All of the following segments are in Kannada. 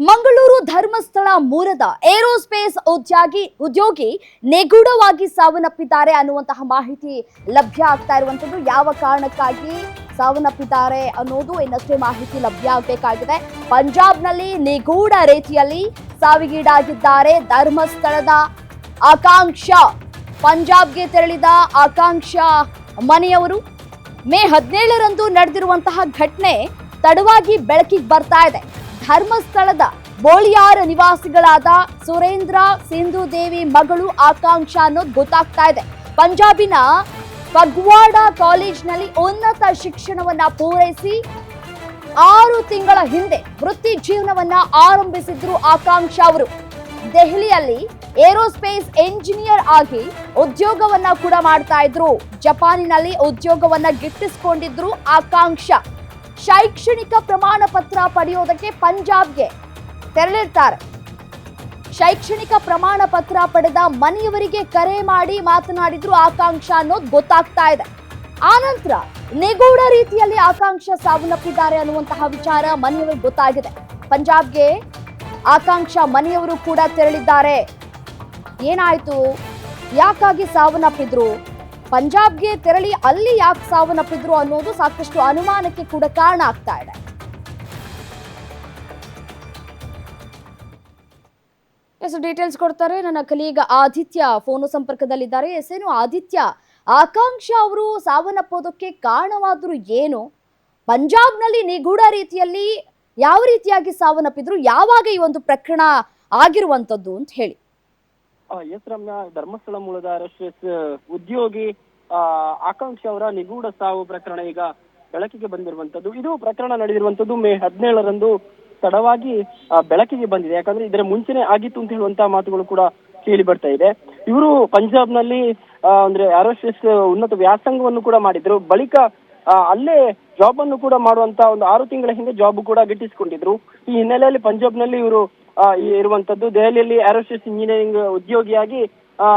ಮಂಗಳೂರು ಧರ್ಮಸ್ಥಳ ಮೂಲದ ಏರೋಸ್ಪೇಸ್ ಉದ್ಯೋಗಿ ಉದ್ಯೋಗಿ ನಿಗೂಢವಾಗಿ ಸಾವನ್ನಪ್ಪಿದ್ದಾರೆ ಅನ್ನುವಂತಹ ಮಾಹಿತಿ ಲಭ್ಯ ಆಗ್ತಾ ಇರುವಂತದ್ದು ಯಾವ ಕಾರಣಕ್ಕಾಗಿ ಸಾವನ್ನಪ್ಪಿದ್ದಾರೆ ಅನ್ನೋದು ಇನ್ನಷ್ಟೇ ಮಾಹಿತಿ ಲಭ್ಯ ಆಗಬೇಕಾಗಿದೆ. ಪಂಜಾಬ್ನಲ್ಲಿ ನಿಗೂಢ ರೀತಿಯಲ್ಲಿ ಸಾವಿಗೀಡಾಗಿದ್ದಾರೆ. ಧರ್ಮಸ್ಥಳದ ಆಕಾಂಕ್ಷ, ಪಂಜಾಬ್ಗೆ ತೆರಳಿದ ಆಕಾಂಕ್ಷ ಮನೆಯವರು ಮೇ ಹದಿನೇಳರಂದು ನಡೆದಿರುವಂತಹ ಘಟನೆ ತಡವಾಗಿ ಬೆಳಕಿಗೆ ಬರ್ತಾ ಇದೆ. ಧರ್ಮಸ್ಥಳದ ಬೋಳಿಯಾರ ನಿವಾಸಿಗಳಾದ ಸುರೇಂದ್ರ, ಸಿಂಧು ದೇವಿ ಮಗಳು ಆಕಾಂಕ್ಷ ಅನ್ನೋದು ಗೊತ್ತಾಗ್ತಾ ಇದೆ. ಪಂಜಾಬಿನ ಪಗ್ವಾಡ ಕಾಲೇಜ್ನಲ್ಲಿ ಉನ್ನತ ಶಿಕ್ಷಣವನ್ನ ಪೂರೈಸಿ ಆರು ತಿಂಗಳ ಹಿಂದೆ ವೃತ್ತಿ ಜೀವನವನ್ನ ಆರಂಭಿಸಿದ್ರು ಆಕಾಂಕ್ಷ ಅವರು. ದೆಹಲಿಯಲ್ಲಿ ಏರೋಸ್ಪೇಸ್ ಎಂಜಿನಿಯರ್ ಆಗಿ ಉದ್ಯೋಗವನ್ನ ಕೂಡ ಮಾಡ್ತಾ ಇದ್ರು. ಜಪಾನಿನಲ್ಲಿ ಉದ್ಯೋಗವನ್ನ ಗಿಟ್ಟಿಸ್ಕೊಂಡಿದ್ರು ಆಕಾಂಕ್ಷ. ಶೈಕ್ಷಣಿಕ ಪ್ರಮಾಣ ಪತ್ರ ಪಡೆಯೋದಕ್ಕೆ ಪಂಜಾಬ್ಗೆ ತೆರಳಿರ್ತಾರೆ. ಶೈಕ್ಷಣಿಕ ಪ್ರಮಾಣ ಪತ್ರ ಪಡೆದ ಮನೆಯವರಿಗೆ ಕರೆ ಮಾಡಿ ಮಾತನಾಡಿದ್ರು ಆಕಾಂಕ್ಷ ಅನ್ನೋದು ಗೊತ್ತಾಗ್ತಾ ಇದೆ. ಆನಂತರ ನಿಗೂಢ ರೀತಿಯಲ್ಲಿ ಆಕಾಂಕ್ಷ ಸಾವನ್ನಪ್ಪಿದ್ದಾರೆ ಅನ್ನುವಂತಹ ವಿಚಾರ ಮನೆಯವರಿಗೆ ಗೊತ್ತಾಗಿದೆ. ಪಂಜಾಬ್ಗೆ ಆಕಾಂಕ್ಷ ಮನೆಯವರು ಕೂಡ ತೆರಳಿದ್ದಾರೆ. ಏನಾಯ್ತು? ಯಾಕಾಗಿ ಸಾವನ್ನಪ್ಪಿದ್ರು? ಪಂಜಾಬ್ಗೆ ತೆರಳಿ ಅಲ್ಲಿ ಯಾಕೆ ಸಾವನ್ನಪ್ಪಿದ್ರು ಅನ್ನೋದು ಸಾಕಷ್ಟು ಅನುಮಾನಕ್ಕೆ ಕೂಡ ಕಾರಣ ಆಗ್ತಾ ಇದೆ. ಎಸ್ ಡೀಟೇಲ್ಸ್ ಕೊಡ್ತಾರೆ. ನನ್ನ ಕಲೀಗ ಆದಿತ್ಯ ಫೋನು ಸಂಪರ್ಕದಲ್ಲಿದ್ದಾರೆ. ಎಸ್, ಏನು ಆದಿತ್ಯ, ಆಕಾಂಕ್ಷ ಅವರು ಸಾವನ್ನಪ್ಪೋದಕ್ಕೆ ಕಾರಣವಾದ್ರು ಏನು? ಪಂಜಾಬ್ನಲ್ಲಿ ನಿಗೂಢ ರೀತಿಯಲ್ಲಿ ಯಾವ ರೀತಿಯಾಗಿ ಸಾವನ್ನಪ್ಪಿದ್ರು? ಯಾವಾಗ ಈ ಒಂದು ಪ್ರಕರಣ ಆಗಿರುವಂತದ್ದು ಅಂತ ಹೇಳಿ. ಎಸ್ ರಮ್ಯ ಧರ್ಮಸ್ಥಳ ಮೂಲದ ಏರೋಸ್ಪೇಸ್ ಉದ್ಯೋಗಿ ಆ, ಆಕಾಂಕ್ಷ ಅವರ ನಿಗೂಢ ಸಾವು ಪ್ರಕರಣ ಈಗ ಬೆಳಕಿಗೆ ಬಂದಿರುವಂತದ್ದು. ಇದು ಪ್ರಕರಣ ನಡೆದಿರುವಂತದ್ದು ಮೇ ಹದಿನೇಳರಂದು ತಡವಾಗಿ ಬೆಳಕಿಗೆ ಬಂದಿದೆ. ಯಾಕಂದ್ರೆ ಇದರ ಮುಂಚೆನೆ ಆಗಿತ್ತು ಅಂತ ಹೇಳುವಂತಹ ಮಾತುಗಳು ಕೂಡ ಕೇಳಿ ಬರ್ತಾ ಇದೆ. ಇವರು ಪಂಜಾಬ್ನಲ್ಲಿ ನಲ್ಲಿ ಅಂದ್ರೆ ಎಸ್ ಉನ್ನತ ವ್ಯಾಸಂಗವನ್ನು ಕೂಡ ಮಾಡಿದ್ರು. ಬಳಿಕ ಅಲ್ಲೇ ಜಾಬ್ ಅನ್ನು ಕೂಡ ಮಾಡುವಂತ ಒಂದು ಆರು ತಿಂಗಳ ಹಿಂದೆ ಜಾಬ್ ಕೂಡ ಗಿಟ್ಟಿಸಿಕೊಂಡಿದ್ರು. ಈ ಹಿನ್ನೆಲೆಯಲ್ಲಿ ಪಂಜಾಬ್ನಲ್ಲಿ ಇವರು ಇರುವಂತದ್ದು ದೆಹಲಿಯಲ್ಲಿ ಏರೋಸ್ಪೇಸ್ ಇಂಜಿನಿಯರಿಂಗ್ ಉದ್ಯೋಗಿಯಾಗಿ ಆ,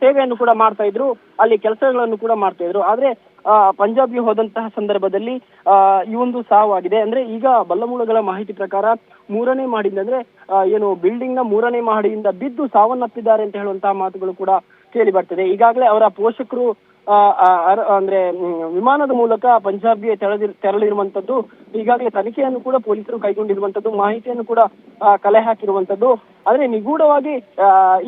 ಸೇವೆಯನ್ನು ಕೂಡ ಮಾಡ್ತಾ ಇದ್ರು. ಅಲ್ಲಿ ಕೆಲಸಗಳನ್ನು ಕೂಡ ಮಾಡ್ತಾ ಇದ್ರು. ಆದ್ರೆ ಪಂಜಾಬ್ಗೆ ಹೋದಂತಹ ಸಂದರ್ಭದಲ್ಲಿ ಈ ಒಂದು ಸಾವಾಗಿದೆ. ಅಂದ್ರೆ ಈಗ ಬಲ್ಲಮೂಲಗಳ ಮಾಹಿತಿ ಪ್ರಕಾರ ಮೂರನೇ ಮಾಡಿಂದ ಅಂದ್ರೆ ಏನು ಬಿಲ್ಡಿಂಗ್ನ ಮೂರನೇ ಮಹಡಿಯಿಂದ ಬಿದ್ದು ಸಾವನ್ನಪ್ಪಿದ್ದಾರೆ ಅಂತ ಹೇಳುವಂತಹ ಮಾತುಗಳು ಕೂಡ ಕೇಳಿ ಬರ್ತದೆ. ಈಗಾಗಲೇ ಅವರ ಪೋಷಕರು ಅಂದ್ರೆ ವಿಮಾನದ ಮೂಲಕ ಪಂಜಾಬ್ಗೆ ತೆರಳಿ, ತೆರಳಿರುವಂತದ್ದು ಈಗಾಗಲೇ ತನಿಖೆಯನ್ನು ಕೂಡ ಪೊಲೀಸರು ಕೈಗೊಂಡಿರುವಂತದ್ದು, ಮಾಹಿತಿಯನ್ನು ಕೂಡ ಕಲೆ ಹಾಕಿರುವಂತದ್ದು. ಆದ್ರೆ ನಿಗೂಢವಾಗಿ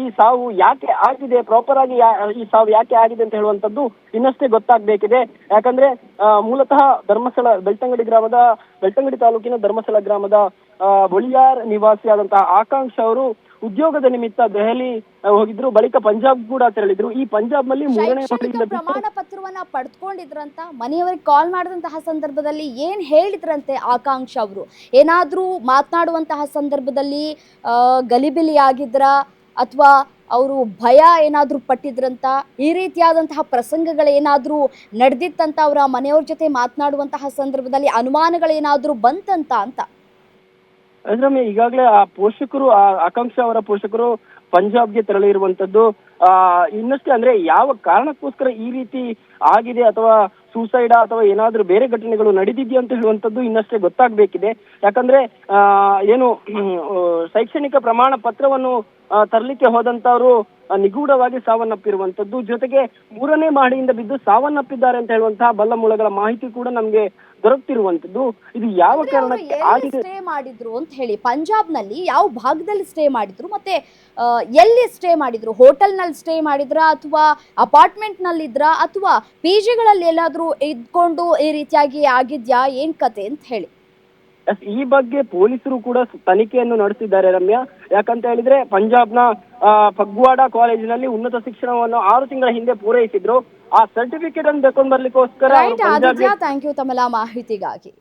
ಈ ಸಾವು ಯಾಕೆ ಆಗಿದೆ ಪ್ರಾಪರ್ ಆಗಿ ಈ ಸಾವು ಯಾಕೆ ಆಗಿದೆ ಅಂತ ಹೇಳುವಂತದ್ದು ಇನ್ನಷ್ಟೇ ಗೊತ್ತಾಗ್ಬೇಕಿದೆ. ಯಾಕಂದ್ರೆ ಮೂಲತಃ ಧರ್ಮಸ್ಥಳ, ಬೆಳ್ತಂಗಡಿ ಗ್ರಾಮದ, ಬೆಳ್ತಂಗಡಿ ತಾಲೂಕಿನ ಧರ್ಮಸ್ಥಳ ಗ್ರಾಮದ ಬೊಳಿಯಾರ್ ನಿವಾಸಿಯಾದಂತಹ ಆಕಾಂಕ್ಷ ಅವರು ಉದ್ಯೋಗದ ನಿಮಿತ್ತ ದೆಹಲಿ ಹೋಗಿದ್ರು ಬಳಿಕ ಪಂಜಾಬ್ ಕೂಡ ತೆರಳಿದ್ರು. ಈ ಪಂಜಾಬ್ನಲ್ಲಿ ಮೂರನೇ ಪ್ರಮಾಣ ಪತ್ರವನ್ನ ಪಡೆದುಕೊಂಡಿದ್ರಂತ ಮನೆಯವರಿಗೆ ಕಾಲ್ ಮಾಡಿದಂತಹ ಸಂದರ್ಭದಲ್ಲಿ ಏನ್ ಹೇಳಿದ್ರಂತೆ ಆಕಾಂಕ್ಷ ಅವರು? ಏನಾದ್ರೂ ಮಾತನಾಡುವಂತಹ ಸಂದರ್ಭದಲ್ಲಿ ಗಲಿಬಿಲಿ ಆಗಿದ್ರ ಅಥವಾ ಅವರು ಭಯ ಏನಾದ್ರೂ ಪಟ್ಟಿದ್ರಂತ? ಈ ರೀತಿಯಾದಂತಹ ಪ್ರಸಂಗಗಳೇನಾದರೂ ನಡೆದಿತ್ತಂತ ಅವರ ಮನೆಯವ್ರ ಜೊತೆ ಮಾತನಾಡುವಂತಹ ಸಂದರ್ಭದಲ್ಲಿ ಅನುಮಾನಗಳೇನಾದರೂ ಬಂತಂತ ಅಂತ? ರಮ್ಯ ಈಗಾಗಲೇ ಆ ಪೋಷಕರು, ಆ ಆಕಾಂಕ್ಷ ಅವರ ಪೋಷಕರು ಪಂಜಾಬ್ಗೆ ತೆರಳಿರುವಂತದ್ದು, ಆ, ಇನ್ನಷ್ಟೇ ಅಂದ್ರೆ ಯಾವ ಕಾರಣಕ್ಕೋಸ್ಕರ ಈ ರೀತಿ ಆಗಿದೆ ಅಥವಾ ಸೂಸೈಡ್ ಅಥವಾ ಏನಾದ್ರೂ ಬೇರೆ ಘಟನೆಗಳು ನಡೆದಿದೆಯಾ ಅಂತ ಹೇಳುವಂತದ್ದು ಇನ್ನಷ್ಟೇ ಗೊತ್ತಾಗ್ಬೇಕಿದೆ. ಯಾಕಂದ್ರೆ, ಆ, ಏನು ಶೈಕ್ಷಣಿಕ ಪ್ರಮಾಣ ಪತ್ರವನ್ನು ತರ್ಲಿಕ್ಕೆ ಹೋದಂತವರು ನಿಗೂಢವಾಗಿ ಸಾವನ್ನಪ್ಪಿರುವಂತದ್ದು. ಜೊತೆಗೆ ಮೂರನೇ ಮಹಡಿಯಿಂದ ಬಿದ್ದು ಸಾವನ್ನಪ್ಪಿದ್ದಾರೆ ಅಂತ ಹೇಳುವಂತಹ ಬಲ್ಲ ಮೂಲಗಳ ಮಾಹಿತಿ ಕೂಡ ನಮ್ಗೆ ದೊರಕ್ತಿರುವಂತದ್ದು ಇದು ಯಾವ ಕಾರಣಕ್ಕೆ ಆಗಿದೆ? ಸ್ಟೇ ಮಾಡಿದ್ರು ಅಂತ ಹೇಳಿ ಪಂಜಾಬ್ನಲ್ಲಿ ಯಾವ ಭಾಗದಲ್ಲಿ ಸ್ಟೇ ಮಾಡಿದ್ರು ಮತ್ತೆ ಎಲ್ಲಿ ಸ್ಟೇ ಮಾಡಿದ್ರು? ಹೋಟೆಲ್ನಲ್ಲಿ ಸ್ಟೇ ಮಾಡಿದ್ರಾ ಅಥವಾ ಅಪಾರ್ಟ್ಮೆಂಟ್ನಲ್ಲಿ ಇದ್ರಾ ಅಥವಾ ಪಿ ಜಿಗಳಲ್ಲಿ ಎಲ್ಲಾದ್ರೂ ಇದ್ಕೊಂಡು ಈ ರೀತಿಯಾಗಿ ಆಗಿದ್ಯಾ? ಏನ್ ಕತೆ ಅಂತ ಹೇಳಿ. ಈ ಬಗ್ಗೆ ಪೊಲೀಸರು ಕೂಡ ತನಿಖೆಯನ್ನು ನಡೆಸಿದ್ದಾರೆ ರಮ್ಯಾ. ಯಾಕಂತ ಹೇಳಿದ್ರೆ ಪಂಜಾಬ್ನ ಫಗ್ವಾಡ ಕಾಲೇಜಿನಲ್ಲಿ ಉನ್ನತ ಶಿಕ್ಷಣವನ್ನು ಆರು ತಿಂಗಳ ಹಿಂದೆ ಪೂರೈಸಿದ್ರು. ಆ ಸರ್ಟಿಫಿಕೇಟ್ ಅನ್ನು ತಕೊಂಡ್ ಬರ್ಲಿಕ್ಕೋಸ್ಕರ ಥ್ಯಾಂಕ್ ಯು ಮಾಹಿತಿಗಾಗಿ.